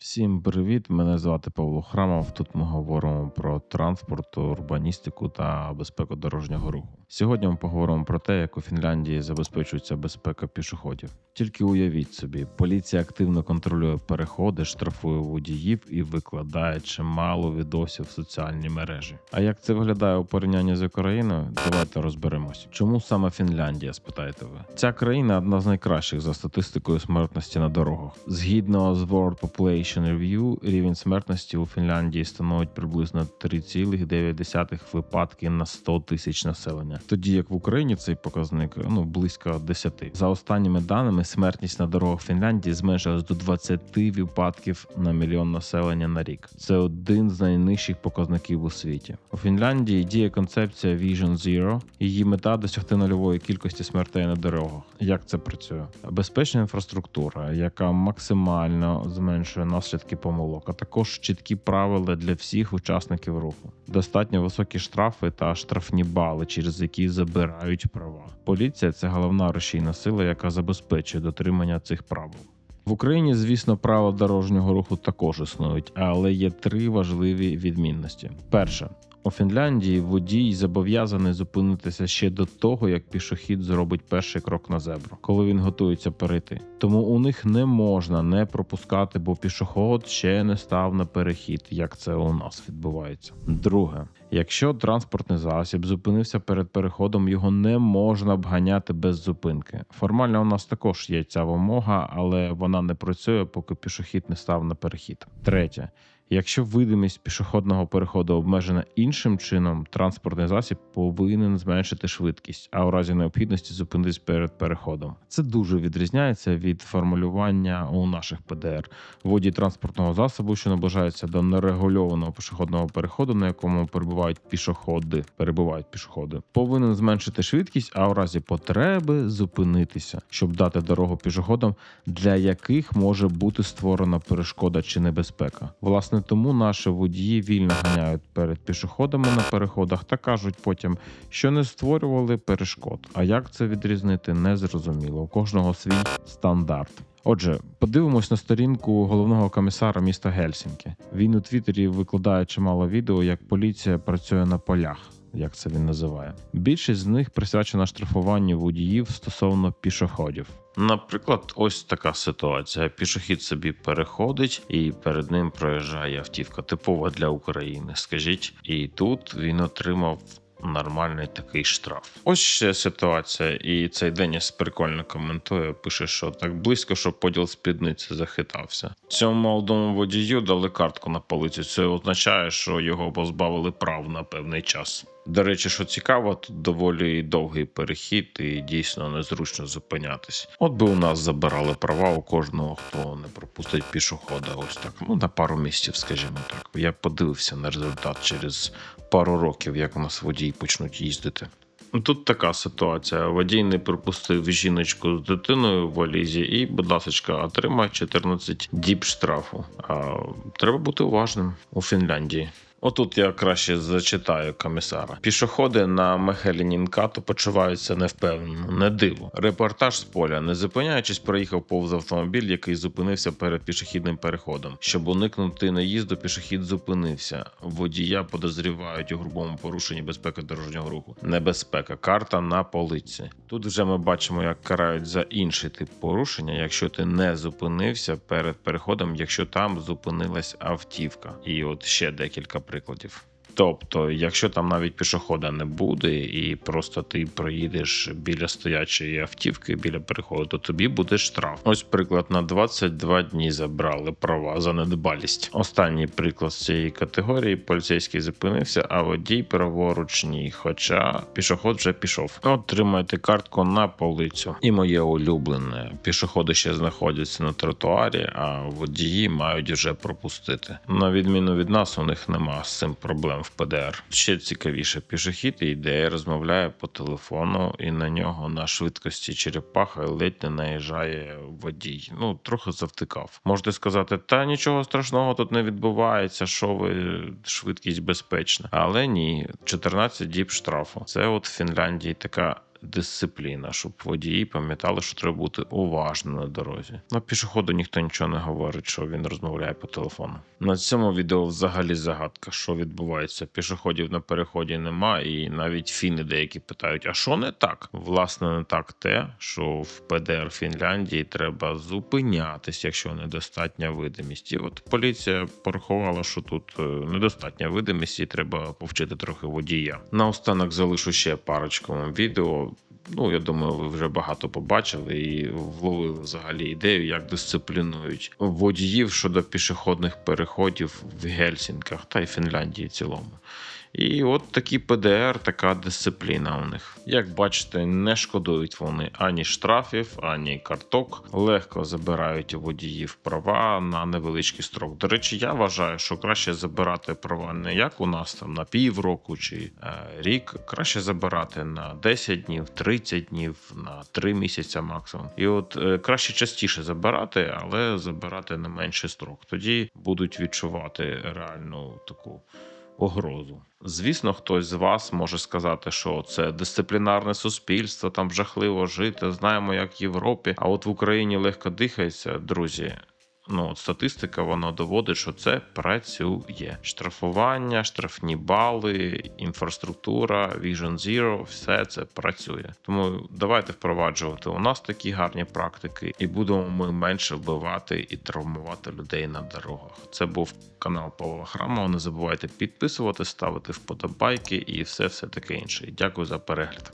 Всім привіт! Мене звати Павло Храмов. Тут ми говоримо про транспорт, урбаністику та безпеку дорожнього руху. Сьогодні ми поговоримо про те, як у Фінляндії забезпечується безпека пішоходів. Тільки уявіть собі, поліція активно контролює переходи, штрафує водіїв і викладає чимало відосів в соціальні мережі. А як це виглядає у порівнянні з Україною? Давайте розберемось. Чому саме Фінляндія? Спитаєте ви? Ця країна одна з найкращих за статистикою смертності на дорогах. Згідно з World Population Review, рівень смертності у Фінляндії становить приблизно 3,9 випадки на 100 тисяч населення. Тоді як в Україні цей показник ну близько 10. За останніми даними, смертність на дорогах Фінляндії зменшилась до 20 випадків на мільйон населення на рік. Це один з найнижчих показників у світі. У Фінляндії діє концепція Vision Zero. Її мета досягти нульової кількості смертей на дорогах. Як це працює? Безпечна інфраструктура, яка максимально зменшує наслідки помилок, а також чіткі правила для всіх учасників руху. Достатньо високі штрафи та штрафні бали, через які забирають права. Поліція це головна рушійна сила, яка забезпечує дотримання цих правил. В Україні, звісно, правила дорожнього руху також існують, але є три важливі відмінності. Перше. У Фінляндії водій зобов'язаний зупинитися ще до того, як пішохід зробить перший крок на зебру, коли він готується перейти. Тому у них не можна не пропускати, бо пішоход ще не став на перехід, як це у нас відбувається. Друге, якщо транспортний засіб зупинився перед переходом, його не можна обганяти без зупинки. Формально у нас також є ця вимога, але вона не працює, поки пішохід не став на перехід. Третє. Якщо видимість пішохідного переходу обмежена іншим чином, транспортний засіб повинен зменшити швидкість, а у разі необхідності зупинитись перед переходом. Це дуже відрізняється від формулювання у наших ПДР. Водій транспортного засобу, що наближається до нерегульованого пішохідного переходу, на якому перебувають пішоходи, перебувають пішоходи, повинен зменшити швидкість, а у разі потреби зупинитися, щоб дати дорогу пішоходам, для яких може бути створена перешкода чи небезпека. Власне тому наші водії вільно ганяють перед пішоходами на переходах та кажуть потім, що не створювали перешкод. А як це відрізнити, не зрозуміло. У кожного свій стандарт. Отже, подивимось на сторінку головного комісара міста Гельсінки. Він у Твіттері викладає чимало відео, як поліція працює на полях. Як це він називає? Більшість з них присвячена штрафуванню водіїв стосовно пішоходів. Наприклад, ось така ситуація: пішохід собі переходить, і перед ним проїжджає автівка, типова для України. Скажіть, і тут він отримав. Нормальний такий штраф. Ось ще ситуація, і цей Деніс прикольно коментує. Пише, що так близько, що поділ спідниці захитався. Цьому молодому водію дали картку на полицю. Це означає, що його позбавили прав на певний час. До речі, що цікаво, тут доволі довгий перехід, і дійсно незручно зупинятись. От би у нас забирали права у кожного, хто не пропустить пішохода. Ось так. Ну на пару місяців, скажімо так. Я подивився на результат через пару років, як у нас водії почнуть їздити. Тут така ситуація. Водій не пропустив жіночку з дитиною в валізі, і, будь ласка, отримає 14 діб штрафу. А, треба бути уважним у Фінляндії. Отут я краще зачитаю комісара. Пішоходи на Мехелінінкату почуваються невпевнено, не диво. Репортаж з поля, не зупиняючись, проїхав повз автомобіль, який зупинився перед пішохідним переходом. Щоб уникнути наїзду, пішохід зупинився. Водія подозрівають у грубому порушенні безпеки дорожнього руху. Небезпека, карта на полиці. Тут вже ми бачимо, як карають за інший тип порушення, якщо ти не зупинився перед переходом, якщо там зупинилась автівка. І от ще декілька прикладів. Тобто, якщо там навіть пішохода не буде, і просто ти проїдеш біля стоячої автівки, біля переходу, то тобі буде штраф. Ось приклад на 22 дні забрали права за недбалість. Останній приклад з цієї категорії: поліцейський зупинився, а водій праворуч. Хоча пішоход вже пішов. Отримайте картку на полицю. І моє улюблене: пішоходи ще знаходяться на тротуарі, а водії мають вже пропустити. На відміну від нас, у них нема з цим проблем в ПДР. Ще цікавіше, пішохід йде, розмовляє по телефону, і на нього на швидкості черепаха ледь не наїжджає водій. Ну трохи завтикав. Можете сказати, та нічого страшного тут не відбувається, що ви швидкість безпечна. Але ні, 14 діб штрафу. Це от в Фінляндії така дисципліна, щоб водії пам'ятали, що треба бути уважним на дорозі. На пішоходу ніхто нічого не говорить, що він розмовляє по телефону. На цьому відео взагалі загадка, що відбувається. Пішоходів на переході нема, і навіть фіни деякі питають: а що не так? Власне, не так те, що в ПДР Фінляндії треба зупинятись, якщо недостатня видимість. І от поліція порахувала, що тут е, недостатня видимість, і треба повчити трохи водія. Наостанок залишу ще парочку відео. Ну, я думаю, ви вже багато побачили і вловили взагалі ідею, як дисциплінують водіїв щодо пішохідних переходів в Гельсінках та й Фінляндії в цілому. І от такі ПДР, така дисципліна у них. Як бачите, не шкодують вони ані штрафів, ані карток. Легко забирають у водіїв права на невеличкий строк. До речі, я вважаю, що краще забирати права не як у нас там на півроку чи е, рік. Краще забирати на 10 днів, 30 днів, на 3 місяця максимум. І от е, краще частіше забирати, але забирати на менший строк. Тоді будуть відчувати реальну таку погрозу. Звісно, хтось з вас може сказати, що це дисциплінарне суспільство, там жахливо жити, знаємо, як в Європі. А от в Україні легко дихається, друзі. Ну, от статистика вона доводить, що це працює. Штрафування, штрафні бали, інфраструктура, Vision Zero, все це працює. Тому давайте впроваджувати у нас такі гарні практики, і будемо ми менше вбивати і травмувати людей на дорогах. Це був канал Павла Храмова. Не забувайте підписувати, ставити вподобайки і все, все таке інше. Дякую за перегляд.